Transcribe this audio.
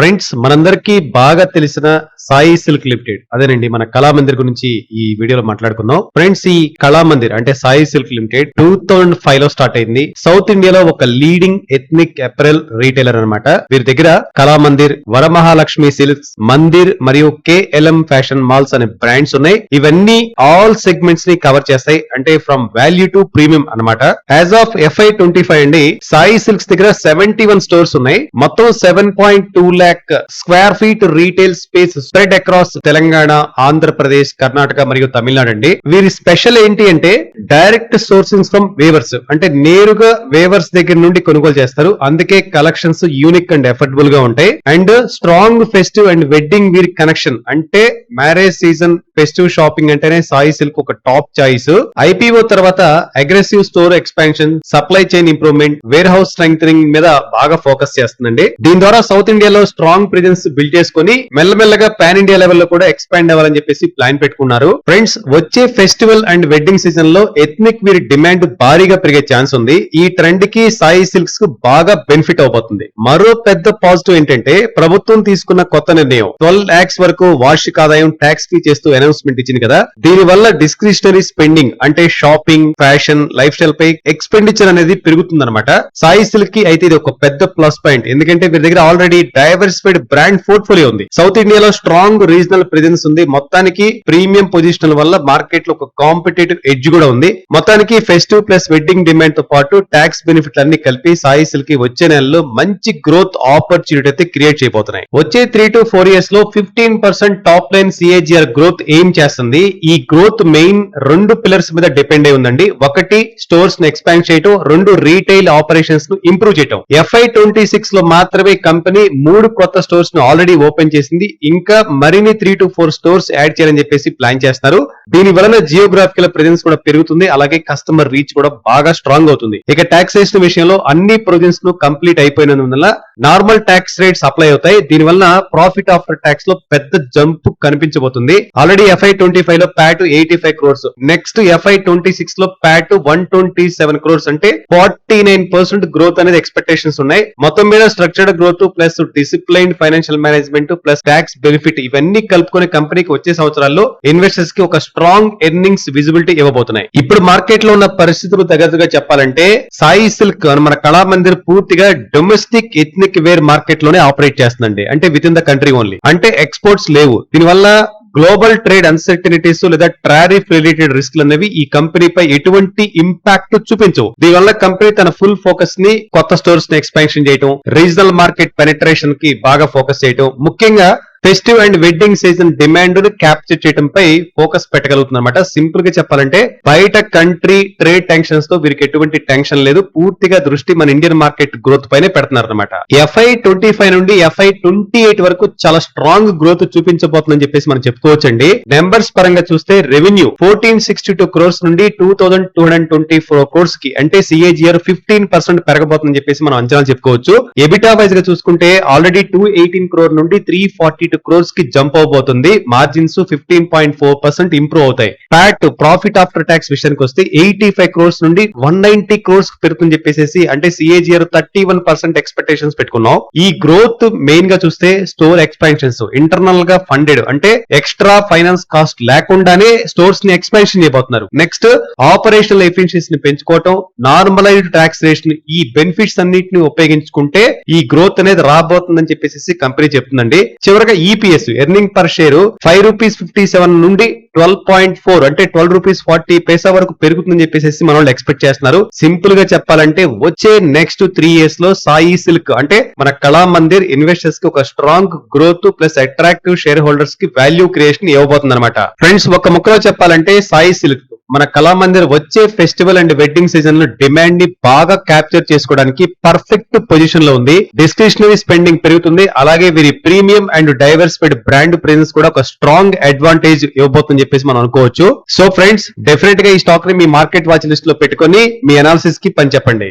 Friends మనందరికీ బాగా తెలిసిన సాయి సిల్క్ లిమిటెడ్. అదేనండి మన కళామందిర్ గురించి ఈ వీడియోలో మాట్లాడుకుందాం. ఫ్రెండ్స్ ఈ కళామందిర్ అంటే Sai silk limited two thousand ఫైవ్లో స్టార్ట్ అయింది. సౌత్ ఇండియాలో ఒక లీడింగ్ ఎథ్నిక్ అప్రెల్ రీటైలర్ అన్నమాట. వీరి దగ్గర కళామందిర్ వరమహాలక్ష్మి సిల్క్స్ మందిర్ మరియు కేఎల్ఎం ఫ్యాషన్ మాల్స్ అనే బ్రాండ్స్ ఉన్నాయి. ఇవన్నీ ఆల్ సెగ్మెంట్స్ని కవర్ చేస్తాయి. అంటే ఫ్రమ్ వాల్యూ టు ప్రీమియం అన్నమాట. As of FY twenty five అండి సాయి సిల్క్స్ దగ్గర సెవెంటీ వన్ స్టోర్స్ ఉన్నాయి. మొత్తం seven point two lakh square feet retail space spread across Telangana Andhra Pradesh Karnataka మరియు తమిళనాడు అండి. వీరి స్పెషల్ ఏంటి అంటే డైరెక్ట్ సోర్సింగ్ ఫ్రమ్ వేవర్స్. అంటే నేరుగా వేవర్స్ దగ్గర నుండి కొనుగోలు చేస్తారు. అందుకే కలెక్షన్స్ యూనిక్ అండ్ ఎఫర్డబుల్గా ఉంటాయి. And strong festive and wedding wear connection. అంటే మ్యారేజ్ సీజన్ ఫెస్టివ్ షాపింగ్ అంటేనే సాయి సిల్క్ ఒక టాప్ చాయిస్. ఐపీఓ తర్వాత aggressive store expansion supply chain improvement warehouse strength మీద బాగా ఫోకస్ చేస్తుందండి. దీని ద్వారా సౌత్ ఇండియాలో స్ట్రాంగ్ ప్రెజెన్స్ బిల్డ్ చేసుకుని మెల్లమెల్లగా పాన్ ఇండియా లెవెల్లో కూడా ఎక్స్పాండ్ అవ్వాలని చెప్పేసి ప్లాన్ పెట్టుకున్నారు. ఫ్రెండ్స్ వచ్చే ఫెస్టివల్ అండ్ వెడ్డింగ్ సీజన్లో ఎథ్నిక్ వీరి డిమాండ్ భారీగా పెరిగే ఛాన్స్ ఉంది. ఈ ట్రెండ్కి సాయి సిల్క్స్కు బాగా బెనిఫిట్ అవబోతుంది. మరో పెద్ద పాజిటివ్ ఏంటంటే ప్రభుత్వం తీసుకున్న కొత్త నిర్ణయం. ట్వెల్వ్ లాక్స్ వరకు వార్షిక ఆదాయం ట్యాక్స్ ఫ్రీ చేస్తూ అనౌన్స్మెంట్ ఇచ్చింది కదా. దీని వల్ల డిస్క్రిషనరీ స్పెండింగ్ అంటే షాపింగ్ ఫ్యాషన్ లైఫ్ స్టైల్ పై ఎక్స్పెండిచర్ అనేది పెరుగుతుంది అనమాట సాయి సిల్క్కి అయితే ఇది ఒక పెద్ద ప్లస్ పాయింట్ ఎందుకంటే వీరి దగ్గర ఆల్రెడీ డైవర్సిఫైడ్ బ్రాండ్ పోర్ట్ఫోలియో ఉంది. సౌత్ ఇండియాలో స్ట్రాంగ్ రీజనల్ ప్రెజెన్స్ ఉంది. మొత్తానికి ప్రీమియం పొజిషన్ వల్ల మార్కెట్లో ఒక కాంపిటేటివ్ ఎడ్జ్ కూడా ఉంది. మొత్తానికి ఫెస్టివ్ ప్లస్ వెడ్డింగ్ డిమాండ్తో పాటు ట్యాక్స్ బెనిఫిట్ అన్ని కలిపి సాయి సిల్క్కి వచ్చే నెలలో మంచి గ్రోత్ ఆపర్చునిటీ అయితే క్రియేట్ చేయబోతున్నాయి. వచ్చే త్రీ టు ఫోర్ ఇయర్స్లో fifteen percent top line CAGR growth ఏం చేస్తుంది. ఈ గ్రోత్ మెయిన్ రెండు పిల్లర్స్ మీద డిపెండ్ అయి ఉందండి. ఒకటి స్టోర్స్ను ఎక్స్పాండ్ చేయటం. రెండు రీటైల్ ఆపరేషన్స్ను ఇంప్రూవ్ చేయటం. ఎఫ్ఐ ట్వంటీ సిక్స్లో మాత్రమే కంపెనీ మూడు కొత్త స్టోర్స్ను ఆల్రెడీ ఓపెన్ చేసింది. ఇంకా మరిన్ని three to four stores add చేయాలని చెప్పేసి ప్లాన్ చేస్తారు. దీని వలన జియోగ్రాఫికల్ ప్రెజెన్స్ కూడా పెరుగుతుంది. అలాగే కస్టమర్ రీచ్ కూడా బాగా స్ట్రాంగ్ అవుతుంది. ఇక టాక్సేషన్ విషయంలో అన్ని ప్రొవిజన్స్ను కంప్లీట్ అయిపోయినందువల్ల నార్మల్ ట్యాక్స్ రేట్స్ అప్లై అవుతాయి. దీని వలన ప్రాఫిట్ ఆఫ్టర్ ట్యాక్స్లో పెద్ద జంప్ కనిపించబోతుంది. ఆల్రెడీ ఎఫ్ఐ ట్వంటీ ఫైవ్లో PAT eighty five crores. Next FY twenty సిక్స్లో PAT one twenty seven crores అంటే ఫార్టీ నైన్ పర్సెంట్ గ్రోత్ అనేది ఎక్స్పెక్టేషన్స్ ఉన్నాయి. మొత్తం మీద structured growth plus discipline financial management plus tax benefit ఇవన్నీ కలుపుకొని కంపెనీకి వచ్చే సంవత్సరాల్లో ఇన్వెస్టర్స్కి ఒక స్ట్రాంగ్ ఎర్నింగ్స్ విజిబిలిటీ ఇవ్వబోతున్నాయి. ఇప్పుడు మార్కెట్లో ఉన్న పరిస్థితులు తగ్గట్టుగా చెప్పాలంటే సాయి సిల్క్ మన కళామందిర్ పూర్తిగా డొమెస్టిక్ ఎథ్నిక్ వేర్ మార్కెట్లోనే ఆపరేట్ చేస్తుందండి. అంటే with in the country only అంటే ఎక్స్పోర్ట్స్ లేవు. దీనివల్ల గ్లోబల్ ట్రేడ్ అన్సర్టనిటీస్ లేదా ట్రారిఫ్ రిలేటెడ్ రిస్క్ అనేవి ఈ కంపెనీపై ఎటువంటి ఇంపాక్ట్ చూపించవు. దీనివల్ల కంపెనీ తన ఫుల్ ఫోకస్ని కొత్త స్టోర్స్ని ఎక్స్పాన్షన్ చేయడం రీజనల్ మార్కెట్ పెనిట్రేషన్కి బాగా ఫోకస్ చేయడం ముఖ్యంగా ఫెస్టివ్ అండ్ వెడ్డింగ్ సీజన్ డిమాండ్ను క్యాప్చర్ చేయడంపై ఫోకస్ పెట్టగలుగుతుంది అనమాట సింపుల్గా చెప్పాలంటే బయట కంట్రీ ట్రేడ్ టెన్షన్స్తో వీరికి ఎటువంటి టెన్షన్ లేదు. పూర్తిగా దృష్టి మన ఇండియన్ మార్కెట్ గ్రోత్ పైనే పెడుతున్నారు అనమాట ఎఫ్ఐ ట్వంటీ ఫైవ్ నుండి ఎఫ్ఐ ట్వంటీ ఎయిట్ వరకు చాలా స్ట్రాంగ్ గ్రోత్ చూపించబోతుందని చెప్పేసి మనం చెప్పుకోవచ్చండి. నెంబర్స్ పరంగా చూస్తే revenue fourteen sixty two crores నుండి two thousand two hundred twenty four క్రోర్స్కి అంటే సిఏజిఆర్ ఫిఫ్టీన్ పర్సెంట్ పెరగబోతుందని చెప్పేసి మనం అంచనా చెప్పుకోవచ్చు. ఎబిటా వైజ్గా చూసుకుంటే ఆల్రెడీ టూ ఎయిటీన్ క్రోర్ నుండి త్రీ ఫార్టీ ఎయిట్ క్రోర్స్కి జంప్ అవబోతుంది margins fifteen point four percent improve అవుతాయి ప్యాట్ ప్రాఫిట్ ఆఫ్టర్ ట్యాక్స్ విషయానికి వస్తే ఎయిటీ ఫైవ్ క్రోర్స్ నుండి వన్ నైన్టీ క్రోర్స్ పెరుగుతుంది చెప్పేసి అంటే CAGR thirty one percent expectations పెట్టుకున్నాం. ఈ గ్రోత్ మెయిన్గా చూస్తే స్టోర్ ఎక్స్పాన్షన్స్ ఇంటర్నల్గా ఫండెడ్ అంటే ఎక్స్ట్రా ఫైనాన్స్ కాస్ట్ లేకుండానే స్టోర్స్ని ఎక్స్పాన్షన్ చేయబోతున్నారు. నెక్స్ట్ ఆపరేషనల్ ఎఫిషియన్సీ ని పెంచుకోవటం నార్మలైజ్డ్ ట్యాక్స్ రేషన్ ఈ బెనిఫిట్స్ అన్నిటిని ఉపయోగించుకుంటే ఈ గ్రోత్ అనేది రాబోతుందని చెప్పేసి కంపెనీ చెప్తుందండి. చివరగా EPS earning per share five rupees fifty seven నుండి ట్వెల్వ్ పాయింట్ ఫోర్ అంటే ట్వెల్వ్ రూపీస్ ఫార్టీ పైసా వరకు పెరుగుతుందని చెప్పేసి మన వాళ్ళు ఎక్స్పెక్ట్ చేస్తున్నారు. సింపుల్గా చెప్పాలంటే వచ్చే నెక్స్ట్ త్రీ ఇయర్స్లో సాయి సిల్క్ అంటే మన కళా మందిర్ ఇన్వెస్టర్స్కి ఒక strong growth plus attractive share హోల్డర్స్కి value creation ఇవ్వబోతుంది అనమాట ఫ్రెండ్స్ ఒక ముక్కలో చెప్పాలంటే సాయి సిల్క్ మన కళామందిర్ వచ్చే ఫెస్టివల్ అండ్ వెడ్డింగ్ సీజన్లో డిమాండ్ని బాగా క్యాప్చర్ చేసుకోవడానికి పర్ఫెక్ట్ పొజిషన్లో ఉంది. డిస్క్రిషనరీ స్పెండింగ్ పెరుగుతుంది. అలాగే వీరి premium and diversified brand presence కూడా ఒక స్ట్రాంగ్ అడ్వాంటేజ్ ఇవ్వబోతుందని చెప్పేసి మనం అనుకోవచ్చు. సో ఫ్రెండ్స్ డెఫినెట్గా ఈ స్టాక్ని మీ మార్కెట్ వాచ్ లిస్ట్లో పెట్టుకొని మీ అనాలిసిస్కి పని చెప్పండి.